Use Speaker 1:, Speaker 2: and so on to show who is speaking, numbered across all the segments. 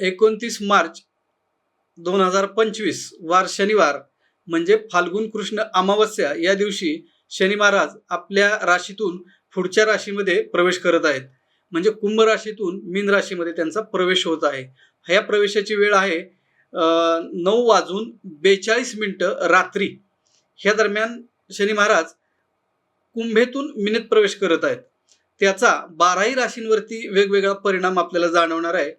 Speaker 1: एकोणतीस मार्च दोन हजार पंचवीस वार शनिवार म्हणजे फाल्गुन कृष्ण अमावस्या या दिवशी शनी महाराज आपल्या राशीतून पुढच्या राशीमध्ये प्रवेश करत आहेत. म्हणजे कुंभ राशीतून मीन राशीमध्ये त्यांचा प्रवेश होत आहे. ह्या प्रवेशाची वेळ आहे नऊ वाजून बेचाळीस मिनटं रात्री. ह्या दरम्यान शनी महाराज कुंभेतून मिनेत प्रवेश करत आहेत. त्याचा बाराही राशींवरती वेगवेगळा परिणाम आपल्याला जाणवणार आहे.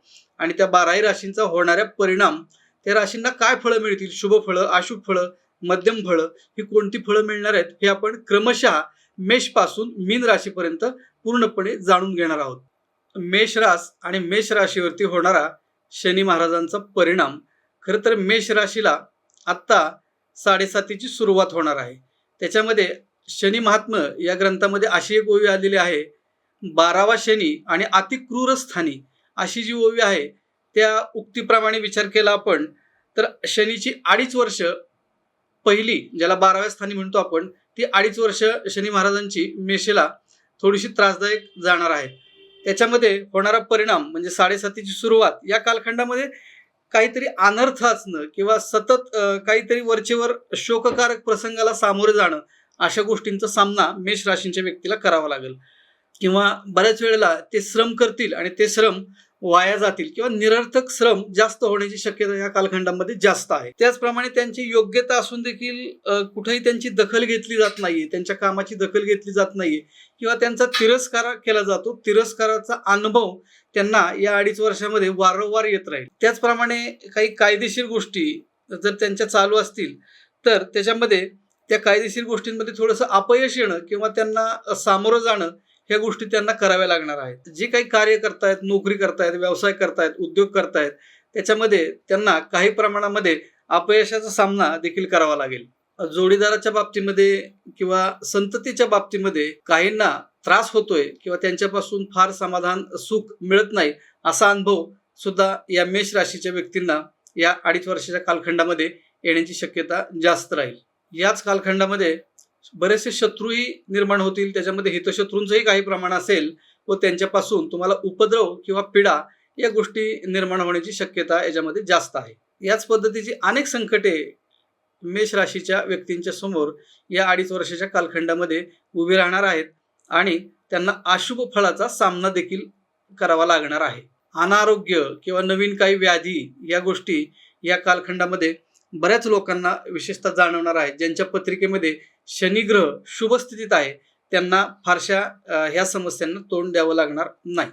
Speaker 1: आणि त्या बाराही राशींचा होणाऱ्या परिणाम त्या राशींना काय फळं मिळतील? शुभ फळं अशुभ फळं मध्यम फळं ही कोणती फळं मिळणार आहेत? हे आपण क्रमशः मेषपासून मीन राशीपर्यंत पूर्णपणे जाणून घेणार आहोत. मेष रास आणि मेष राशीवरती होणारा शनी महाराजांचा परिणाम खरं तर मेष राशीला आत्ता साडेसातीची सुरुवात होणार आहे. त्याच्यामध्ये शनी महात्म या ग्रंथामध्ये अशी एक ओवी आलेली आहे बारावा शनी आणि अतिक्रूर स्थानी अशी जी ओवी आहे त्या उक्तीप्रमाणे विचार केला आपण तर शनीची अडीच वर्ष पहिली ज्याला बाराव्या स्थानी म्हणतो आपण ती अडीच वर्ष शनी महाराजांची मेषेला थोडीशी त्रासदायक जाणार आहे. त्याच्यामध्ये होणारा परिणाम म्हणजे साडेसातीची सुरुवात या कालखंडामध्ये काहीतरी अनर्थ असणं किंवा सतत काहीतरी वरचेवर शोककारक प्रसंगाला सामोरे जाणं अशा गोष्टींचा सामना मेष राशींच्या व्यक्तीला करावा लागेल. किंवा बऱ्याच वेळेला ते श्रम करतील आणि ते श्रम वाया जातील किंवा निरर्थक श्रम जास्त होण्याची शक्यता या कालखंडामध्ये जास्त आहे. त्याचप्रमाणे त्यांची योग्यता असून देखील कुठेही त्यांची दखल घेतली जात नाहीये त्यांच्या कामाची दखल घेतली जात नाहीये किंवा त्यांचा तिरस्कार केला जातो तिरस्काराचा अनुभव त्यांना या अडीच वर्षामध्ये वारंवार येत राहील. त्याचप्रमाणे काही कायदेशीर गोष्टी जर त्यांच्या चालू असतील तर त्याच्यामध्ये त्या कायदेशीर गोष्टींमध्ये थोडंसं अपयश येणं किंवा त्यांना सामोरं जाणं ह्या गोष्टी त्यांना कराव्या लागणार आहेत. जे काही कार्य करतायत नोकरी करतायत व्यवसाय करतायत उद्योग करतायत त्याच्यामध्ये त्यांना काही प्रमाणामध्ये अपयशाचा सामना देखील करावा लागेल. जोडीदाराच्या बाबतीमध्ये किंवा संततीच्या बाबतीमध्ये काहींना त्रास होतोय किंवा त्यांच्यापासून फार समाधान सुख मिळत नाही असा अनुभव सुद्धा या मेष राशीच्या व्यक्तींना या अडीच वर्षाच्या कालखंडामध्ये येण्याची शक्यता जास्त राहील. याच कालखंडामध्ये बरेचसे शत्रूही निर्माण होतील त्याच्यामध्ये हितशत्रूंचंही काही प्रमाण असेल व त्यांच्यापासून तुम्हाला उपद्रव किंवा पिडा या गोष्टी निर्माण होण्याची शक्यता याच्यामध्ये जास्त आहे. याच पद्धतीची अनेक संकटे मेष राशीच्या व्यक्तींच्या समोर या अडीच वर्षाच्या कालखंडामध्ये उभी राहणार आहेत आणि त्यांना अशुभ फळाचा सामना देखील करावा लागणार आहे. अनारोग्य किंवा नवीन काही व्याधी या गोष्टी या कालखंडामध्ये बऱ्याच लोकांना विशेषतः जाणवणार आहेत ज्यांच्या पत्रिकेमध्ये शनिग्रह शुभ स्थितीत आहे त्यांना फारशा ह्या समस्यांना तोंड द्यावं लागणार नाही.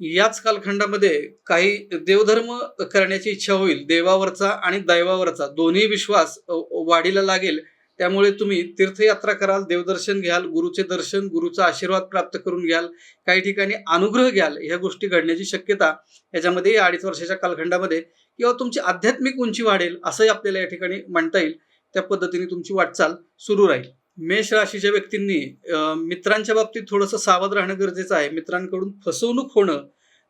Speaker 1: याच कालखंडामध्ये काही देवधर्म करण्याची इच्छा होईल देवावरचा आणि दैवावरचा दोन्ही विश्वास वाढीला लागेल त्यामुळे तुम्ही तीर्थयात्रा कराल देवदर्शन घ्याल गुरुचे दर्शन गुरुचा आशीर्वाद प्राप्त करून घ्याल काही ठिकाणी अनुग्रह घ्याल ह्या गोष्टी घडण्याची शक्यता याच्यामध्ये या अडीच वर्षाच्या कालखंडामध्ये किंवा तुमची आध्यात्मिक उंची वाढेल असंही आपल्याला या ठिकाणी म्हणता येईल. त्या पद्धतीने तुमची वाटचाल सुरू राहील. मेष राशीच्या व्यक्तींनी मित्रांच्या बाबतीत थोडंसं सावध राहणं गरजेचं आहे. मित्रांकडून फसवणूक होणं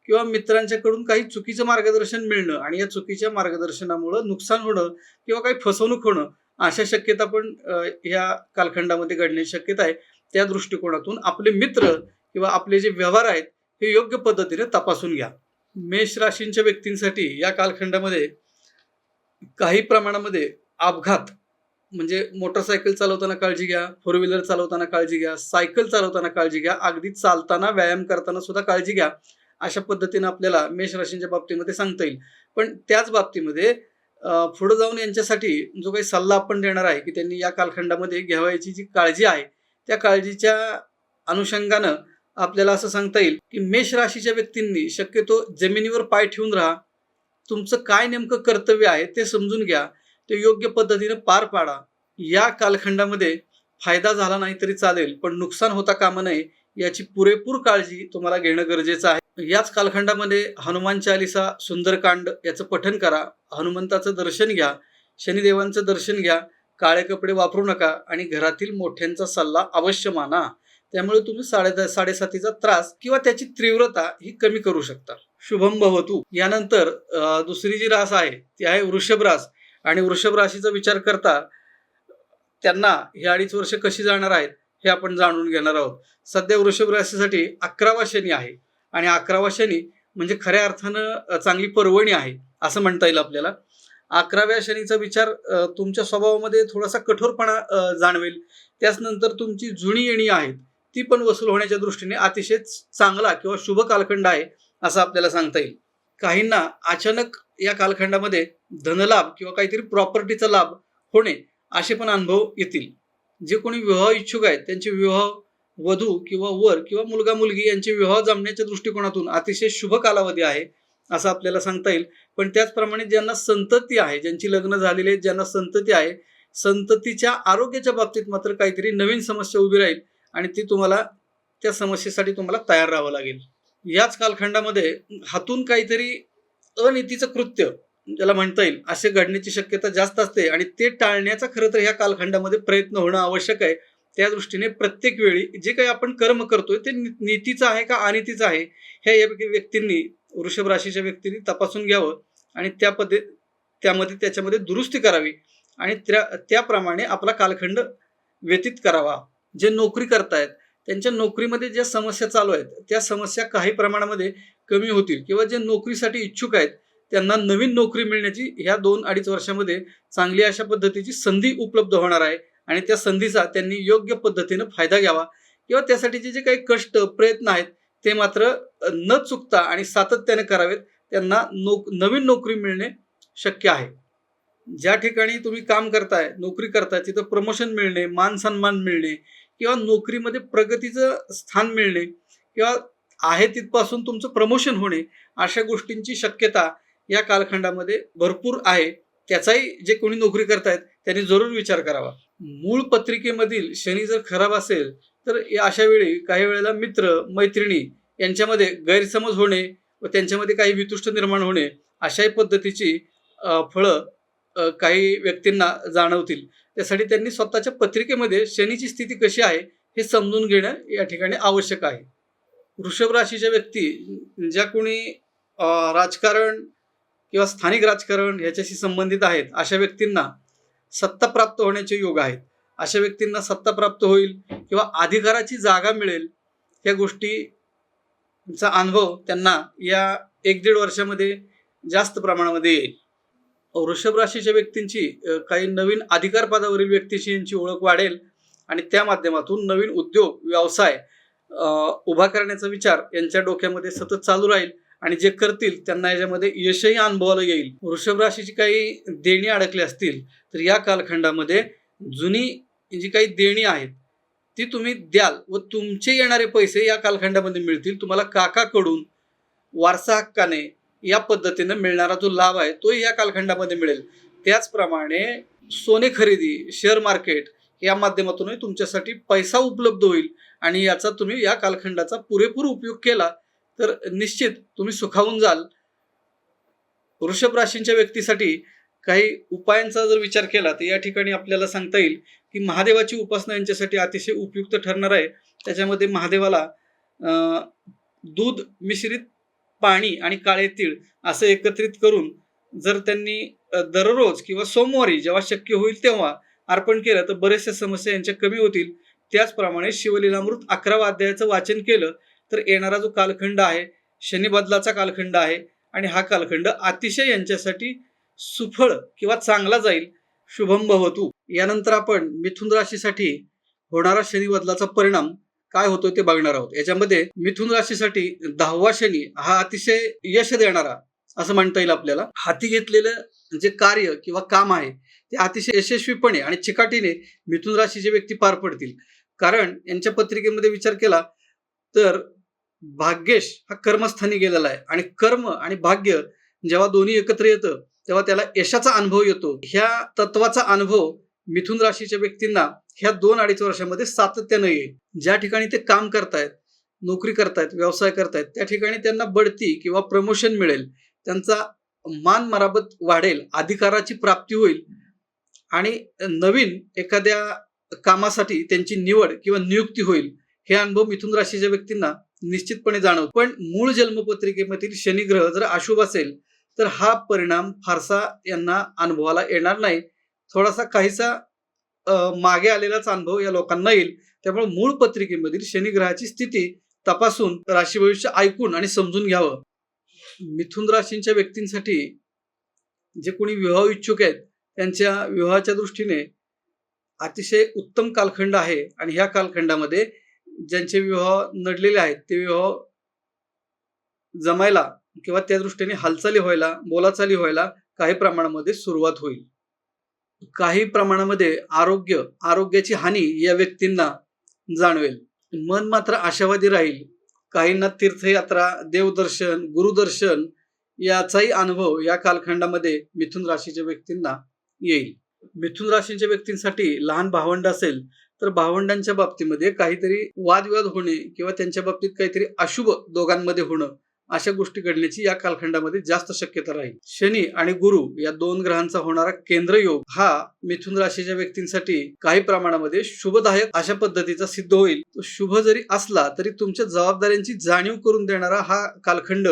Speaker 1: किंवा मित्रांच्याकडून काही चुकीचं मार्गदर्शन मिळणं आणि या चुकीच्या मार्गदर्शनामुळं नुकसान होणं किंवा काही फसवणूक होणं अशा शक्यता पण ह्या या कालखंडामध्ये घडण्याची शक्यता आहे. त्या दृष्टिकोनातून आपले मित्र किंवा आपले जे व्यवहार आहेत हे योग्य पद्धतीने तपासून घ्या. मेष राशींच्या व्यक्तींसाठी या कालखंडामध्ये काही प्रमाणामध्ये अपघात म्हणजे मोटरसायकल चालवताना काळजी घ्या फोर व्हीलर चालवताना काळजी घ्या सायकल चालवताना काळजी घ्या अगदी चालताना व्यायाम करताना सुद्धा काळजी घ्या. अशा पद्धतीनं आपल्याला मेष राशींच्या बाबतीमध्ये सांगता येईल. पण त्याच बाबतीमध्ये पुढं जाऊन यांच्यासाठी जो काही सल्ला आपण देणार आहे की त्यांनी या कालखंडामध्ये घ्यावायची जी काळजी आहे त्या काळजीच्या अनुषंगानं आपल्याला असं सांगता येईल की मेष राशीच्या व्यक्तींनी शक्यतो जमिनीवर पाय ठेवून राहा. तुमचं काय नेमकं कर्तव्य आहे ते समजून घ्या. ते योग्य पद्धतीने पार पाडा. या कालखंडामध्ये फायदा झाला नाही तरी चालेल पण नुकसान होता कामा नये याची पुरेपूर काळजी तुम्हाला घेणं गरजेचं आहे. याच कालखंडामध्ये हनुमान चालिसा सुंदरकांड याचं पठन करा हनुमंताचं दर्शन घ्या शनिदेवांचं दर्शन घ्या काळे कपडे वापरू नका आणि घरातील मोठ्यांचा सल्ला अवश्य माना. त्यामुळे तुम्ही साडे साडेसातीचा त्रास किंवा त्याची तीव्रता ही कमी करू शकता. शुभम भवतू. यानंतर दुसरी जी रास आहे ती आहे वृषभ रास. आणि वृषभ राशीचा विचार करता त्यांना ही अडीच वर्ष कशी जाणार आहेत हे आपण जाणून घेणार आहोत. सध्या वृषभ राशीसाठी अकरावा शनी आहे. आणि अकरावा शनी म्हणजे खऱ्या अर्थानं चांगली पर्वणी आहे असं म्हणता येईल आपल्याला. अकराव्या शनीचा विचार तुमच्या स्वभावामध्ये थोडासा कठोरपणा जाणवेल. त्याचनंतर तुमची जुनी येणी आहेत ती पण वसूल होण्याच्या दृष्टीने अतिशय चांगला किंवा शुभ कालखंड आहे असं आपल्याला सांगता येईल. काहींना अचानक या कालखंडामध्ये धनलाभ किंवा काहीतरी प्रॉपर्टीचा लाभ होणे असे पण अनुभव येतील. जे कोणी विवाह इच्छुक आहेत त्यांचे विवाह वधू किंवा वर किंवा मुलगा मुलगी यांचे विवाह जमण्याच्या दृष्टिकोनातून अतिशय शुभ कालावधी आहे असं आपल्याला सांगता येईल. पण त्याचप्रमाणे ज्यांना संतती आहे ज्यांची लग्न झालेली आहेत ज्यांना संतती आहे संततीच्या आरोग्याच्या बाबतीत मात्र काहीतरी नवीन समस्या उभी राहील आणि ती तुम्हाला त्या समस्येसाठी तुम्हाला तयार राहावं लागेल. याच कालखंडामध्ये हातून काहीतरी अनितीचं कृत्य ज्याला म्हणता येईल असे घडण्याची शक्यता जास्त असते आणि ते टाळण्याचा खरं तर ह्या कालखंडामध्ये प्रयत्न होणं आवश्यक आहे. त्या दृष्टीने प्रत्येक वेळी जे काही आपण कर्म करतोय ते नीतीचं आहे का अनितीचं आहे हे या व्यक्तींनी वृषभ राशीच्या व्यक्तींनी तपासून घ्यावं आणि त्या पद्धत त्यामध्ये त्याच्यामध्ये दुरुस्ती करावी आणि त्या त्याप्रमाणे आपला कालखंड व्यतीत करावा. जे नोकरी करतायत त्यांच्या नोकरीमध्ये ज्या समस्या चालू आहेत त्या समस्या काही प्रमाणामध्ये कमी होतील किंवा जे नोकरीसाठी इच्छुक आहेत त्यांना नवीन नोकरी मिळण्याची ह्या दोन अडीच वर्षामध्ये चांगली अशा पद्धतीची संधी उपलब्ध होणार आहे आणि त्या संधीचा त्यांनी योग्य पद्धतीनं फायदा घ्यावा. किंवा त्यासाठीचे जे काही कष्ट प्रयत्न आहेत ते मात्र न चुकता आणि सातत्याने करावेत त्यांना नोक नवीन नोकरी मिळणे शक्य आहे. ज्या ठिकाणी तुम्ही काम करताय नोकरी करताय तिथं प्रमोशन मिळणे मान सन्मान मिळणे किंवा नोकरीमध्ये प्रगतीचं स्थान मिळणे किंवा आहे तिथपासून तुमचं प्रमोशन होणे अशा गोष्टींची शक्यता या कालखंडामध्ये भरपूर आहे. त्याचाही जे कोणी नोकरी करतायत त्यांनी जरूर विचार करावा. मूळ पत्रिकेमधील शनी जर खराब असेल तर या अशा वेळी काही वेळेला मित्र मैत्रिणी यांच्यामध्ये गैरसमज होणे व त्यांच्यामध्ये काही वितुष्ट निर्माण होणे अशाही पद्धतीची फळं काही व्यक्तींना जाणवतील. त्यासाठी त्यांनी स्वतःच्या पत्रिकेमध्ये शनीची स्थिती कशी आहे हे समजून घेणं या ठिकाणी आवश्यक आहे. वृषभ राशीच्या व्यक्ती ज्या कोणी राजकारण किंवा स्थानिक राजकारण ह्याच्याशी संबंधित आहेत अशा व्यक्तींना सत्ता प्राप्त होण्याचे योग आहेत. अशा व्यक्तींना सत्ता प्राप्त होईल किंवा अधिकाराची जागा मिळेल या गोष्टीचा अनुभव त्यांना या एक दीड वर्षामध्ये जास्त प्रमाणामध्ये येईल. वृषभ राशीच्या व्यक्तींची काही नवीन अधिकार पदावरील व्यक्तीशी यांची ओळख वाढेल आणि त्या माध्यमातून नवीन उद्योग व्यवसाय उभा करण्याचा विचार यांच्या डोक्यामध्ये सतत चालू राहील आणि जे करतील त्यांना याच्यामध्ये यशही अनुभवाला येईल. वृषभ राशीची काही देणी अडकली असतील तर या कालखंडामध्ये जुनी जी काही देणी आहेत ती तुम्ही द्याल व तुमचे येणारे पैसे या कालखंडामध्ये मिळतील. तुम्हाला काकाकडून वारसा हक्काने या पद्धतीनं मिळणारा जो लाभ आहे तो या कालखंडामध्ये मिळेल. त्याचप्रमाणे सोने खरेदी शेअर मार्केट या माध्यमातूनही तुमच्यासाठी पैसा उपलब्ध होईल आणि याचा तुम्ही या कालखंडाचा पुरेपूर उपयोग केला तर निश्चित तुम्ही सुखावून जाल. वृषभ राशींच्या व्यक्तीसाठी काही उपायांचा जर विचार केला तर या ठिकाणी आपल्याला सांगता येईल की महादेवाची उपासना यांच्यासाठी अतिशय उपयुक्त ठरणार आहे. त्याच्यामध्ये महादेवाला दूध मिश्रित पाणी आणि काळे तीळ असं एकत्रित करून जर त्यांनी दररोज किंवा सोमवारी जेव्हा शक्य होईल तेव्हा अर्पण केलं तर बऱ्याचशा समस्या यांच्या कमी होतील. त्याचप्रमाणे शिवलीलामृत अकरावा अध्यायाचं वाचन केलं तर येणारा जो कालखंड आहे शनिबदलाचा कालखंड आहे आणि हा कालखंड अतिशय यांच्यासाठी सुफळ किंवा चांगला जाईल. शुभम भवतू. यानंतर आपण मिथुन राशीसाठी होणारा शनिबदलाचा परिणाम काय होतो ते बघणार आहोत. याच्यामध्ये मिथुन राशीसाठी दहावा शनी हा अतिशय यश देणारा असं म्हणता येईल आपल्याला. हाती घेतलेलं जे कार्य किंवा काम आहे ते अतिशय यशस्वीपणे आणि चिकाटीने मिथुन राशीचे व्यक्ती पार पडतील. कारण यांच्या पत्रिकेमध्ये विचार केला तर भाग्येश हा कर्मस्थानी गेलेला आहे आणि कर्म आणि भाग्य जेव्हा दोन्ही एकत्र येतं तेव्हा त्याला यशाचा अनुभव येतो. ह्या तत्वाचा अनुभव मिथुन राशीच्या व्यक्तींना ह्या दोन अडीच वर्षामध्ये सातत्यानं येईल. ज्या ठिकाणी ते काम करतायत नोकरी करतायत व्यवसाय करतायत त्या ठिकाणी त्यांना बढती किंवा प्रमोशन मिळेल त्यांचा मान मराबत वाढेल अधिकाराची प्राप्ती होईल आणि नवीन एखाद्या कामासाठी त्यांची निवड किंवा नियुक्ती होईल हे अनुभव मिथुन राशीच्या व्यक्तींना निश्चितपणे जाणवतो. पण मूळ जन्मपत्रिकेमधील शनिग्रह जर अशुभ असेल तर हा परिणाम फारसा यांना अनुभवाला येणार नाही. थोडासा काहीसा मागे आलेलाच अनुभव या लोकांना येईल. त्यामुळे मूळ पत्रिकेमधील शनिग्रहाची स्थिती तपासून राशी भविष्य ऐकून आणि समजून घ्यावं. मिथुन राशींच्या व्यक्तींसाठी जे कोणी विवाह इच्छुक आहेत त्यांच्या विवाहाच्या दृष्टीने अतिशय उत्तम कालखंड आहे. आणि ह्या कालखंडामध्ये ज्यांचे विवाह नडलेले आहेत ते विवाह जमायला किंवा त्या दृष्टीने हालचाली व्हायला बोलाचाली व्हायला काही प्रमाणामध्ये सुरुवात होईल. काही प्रमाणामध्ये आरोग्य आरोग्याची हानी या व्यक्तींना जाणवेल. मन मात्र आशावादी राहील. काहींना तीर्थयात्रा देवदर्शन गुरुदर्शन याचाही अनुभव या कालखंडामध्ये मिथुन राशीच्या व्यक्तींना येईल. मिथुन राशीच्या व्यक्तींसाठी लहान भावंड असेल तर भावंडांच्या बाबतीमध्ये काहीतरी वादविवाद होणे किंवा त्यांच्या बाबतीत काहीतरी अशुभ दोघांमध्ये होणं अशा गोष्टी घडण्याची या कालखंडामध्ये जास्त शक्यता राहील. शनी आणि गुरु या दोन ग्रहांचा होणारा केंद्र योग हा मिथुन राशीच्या व्यक्तींसाठी काही प्रमाणामध्ये शुभदायक अशा पद्धतीचा सिद्ध होईल. तो शुभ जरी असला तरी तुमच्या जबाबदाऱ्यांची जाणीव करून देणारा हा कालखंड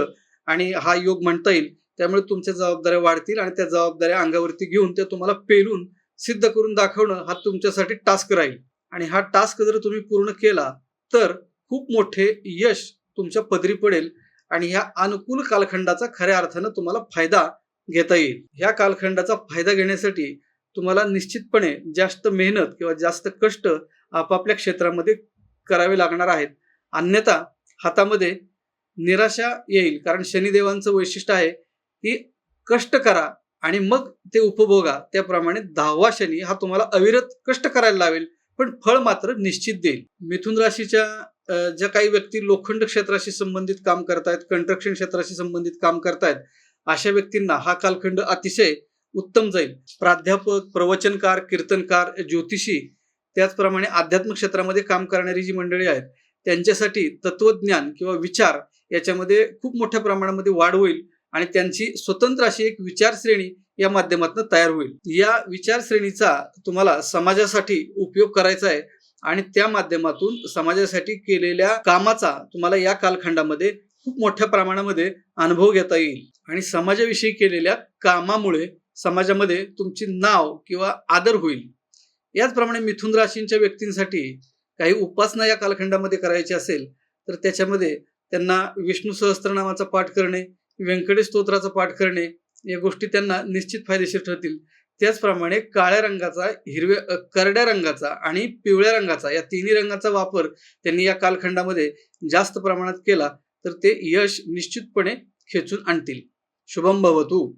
Speaker 1: आणि हा योग म्हणता येईल. त्यामुळे तुमच्या जबाबदाऱ्या वाढतील आणि त्या जबाबदाऱ्या अंगावरती घेऊन त्या तुम्हाला पेलून सिद्ध करून दाखवणं हा तुमच्यासाठी टास्क राहील. आणि हा टास्क जर तुम्ही पूर्ण केला तर खूप मोठे यश तुमच्या पदरी पडेल. आणि ह्या अनुकूल कालखंडाचा खऱ्या अर्थानं तुम्हाला फायदा घेता येईल. ह्या कालखंडाचा फायदा घेण्यासाठी तुम्हाला निश्चितपणे जास्त मेहनत किंवा जास्त कष्ट आपापल्या क्षेत्रामध्ये करावे लागणार आहेत. अन्यथा हातामध्ये निराशा येईल कारण शनिदेवांचं वैशिष्ट्य आहे की कष्ट करा आणि मग ते उपभोगा. त्याप्रमाणे दहावा शनी हा तुम्हाला अविरत कष्ट करायला लावेल पण फळ मात्र निश्चित देईल. मिथुन राशीच्या ज्या काही व्यक्ती लोखंड क्षेत्राशी संबंधित काम करतायत कंस्ट्रक्शन क्षेत्राशी संबंधित काम करतायत अशा व्यक्तींना हा कालखंड अतिशय उत्तम जाईल. प्राध्यापक प्रवचनकार कीर्तनकार ज्योतिषी त्याचप्रमाणे आध्यात्मिक क्षेत्रामध्ये काम करणारी जी मंडळी आहेत त्यांच्यासाठी तत्वज्ञान किंवा विचार याच्यामध्ये खूप मोठ्या प्रमाणामध्ये वाढ होईल आणि त्यांची स्वतंत्र अशी एक विचारश्रेणी या माध्यमातून तयार होईल. या विचारश्रेणीचा तुम्हाला समाजासाठी उपयोग करायचा आहे आणि त्या माध्यमातून समाजासाठी केलेल्या कामाचा तुम्हाला या कालखंडामध्ये खूप मोठ्या प्रमाणामध्ये अनुभव घेता येईल. आणि समाजाविषयी केलेल्या कामामुळे समाजामध्ये तुमची नाव किंवा आदर होईल. याचप्रमाणे मिथुन राशींच्या व्यक्तींसाठी काही उपासना या कालखंडामध्ये करायची असेल तर त्याच्यामध्ये त्यांना विष्णू सहस्त्रनामाचा पाठ करणे व्यंकटेश स्तोत्राचा पाठ करणे या गोष्टी त्यांना निश्चित फायदेशीर ठरतील. त्याचप्रमाणे काळ्या रंगाचा हिरव्या करड्या रंगाचा आणि पिवळ्या रंगाचा या तिन्ही रंगाचा वापर त्यांनी या कालखंडामध्ये जास्त प्रमाणात केला तर ते यश निश्चितपणे खेचून आणतील. शुभम भवतू.